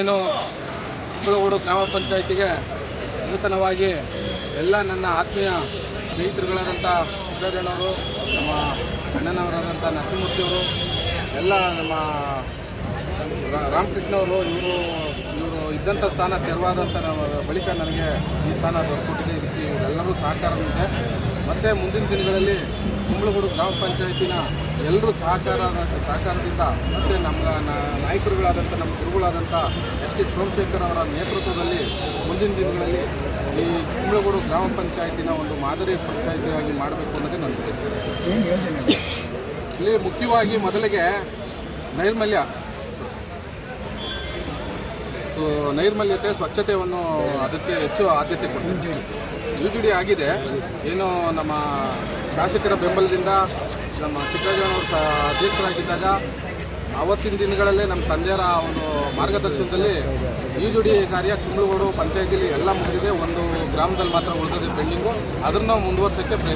ಏನು ಕುಂಬಳಗೂಡು ಗ್ರಾಮ ಪಂಚಾಯಿತಿಗೆ ನೂತನವಾಗಿ ಎಲ್ಲ ನನ್ನ ಆತ್ಮೀಯ ಸ್ನೇಹಿತರುಗಳಾದಂಥ ಚಿಕ್ಕರಾಜಣ್ಣವರು ನಮ್ಮ ಅಣ್ಣನವರಾದಂಥ ನರಸಿಂಹಮೂರ್ತಿಯವರು, ಎಲ್ಲ ನಮ್ಮ ರಾಮಕೃಷ್ಣ ಅವರು ಇವರು ಇವರು ಇದ್ದಂಥ ಸ್ಥಾನ ತೆರವಾದಂಥ ಬಳಿಕ ನನಗೆ ಈ ಸ್ಥಾನ ದೊರಕೊಟ್ಟಿದೆ ಇದಕ್ಕೆ ಇವರೆಲ್ಲರೂ ಸಹಕಾರವಿದೆ ಮತ್ತು ಮುಂದಿನ ದಿನಗಳಲ್ಲಿ ಕುಂಬಳಗೂಡು ಗ್ರಾಮ ಪಂಚಾಯತಿನ ಎಲ್ಲರೂ ಸಹಕಾರ ಸಹಕಾರದಿಂದ ಮತ್ತು ನಮ್ಮ ನ- ನಾಯಕರುಗಳಾದಂಥ ನಮ್ಮ ಗುರುಗಳಾದಂಥ ಎಸ್ ಟಿ ಸೋಮಶೇಖರ್ ಅವರ ನೇತೃತ್ವದಲ್ಲಿ ಮುಂದಿನ ದಿನಗಳಲ್ಲಿ ಈ ಕುಂಬಳಗೂಡು ಗ್ರಾಮ ಪಂಚಾಯತಿನ ಒಂದು ಮಾದರಿ ಪಂಚಾಯತಿಯಾಗಿ ಮಾಡಬೇಕು ಅನ್ನೋದೇ ನನ್ನ ಉದ್ದೇಶ. ಏನು ಯೋಜನೆ ಇಲ್ಲಿ ಮುಖ್ಯವಾಗಿ ಮೊದಲಿಗೆ ನೈರ್ಮಲ್ಯ ಸೊ ನೈರ್ಮಲ್ಯತೆ ಸ್ವಚ್ಛತೆಯನ್ನು ಅದಕ್ಕೆ ಹೆಚ್ಚು ಆದ್ಯತೆ ಕೊಡ್ತೀವಿ ಯು ಆಗಿದೆ. ಏನು ನಮ್ಮ ಶಾಸಕರ ಬೆಂಬಲದಿಂದ ನಮ್ಮ ಚಿತ್ರಜನವರು ಸಹ ಅಧ್ಯಕ್ಷರಾಗಿದ್ದಾಗ ಆವತ್ತಿನ ದಿನಗಳಲ್ಲೇ ನಮ್ಮ ತಂದೆಯರ ಒಂದು ಮಾರ್ಗದರ್ಶನದಲ್ಲಿ ಈ ಜುಡಿ ಕಾರ್ಯ ಕುಂಬಳಗೋಡು ಪಂಚಾಯತಿಲಿ ಎಲ್ಲ ಮುಗಿದಿದೆ. ಒಂದು ಗ್ರಾಮದಲ್ಲಿ ಮಾತ್ರ ಉಳಿದಿದೆ ಪೆಂಡಿಂಗು. ಅದನ್ನು ಮುಂದುವರ್ಸೋಕ್ಕೆ ಪ್ರಯತ್ನ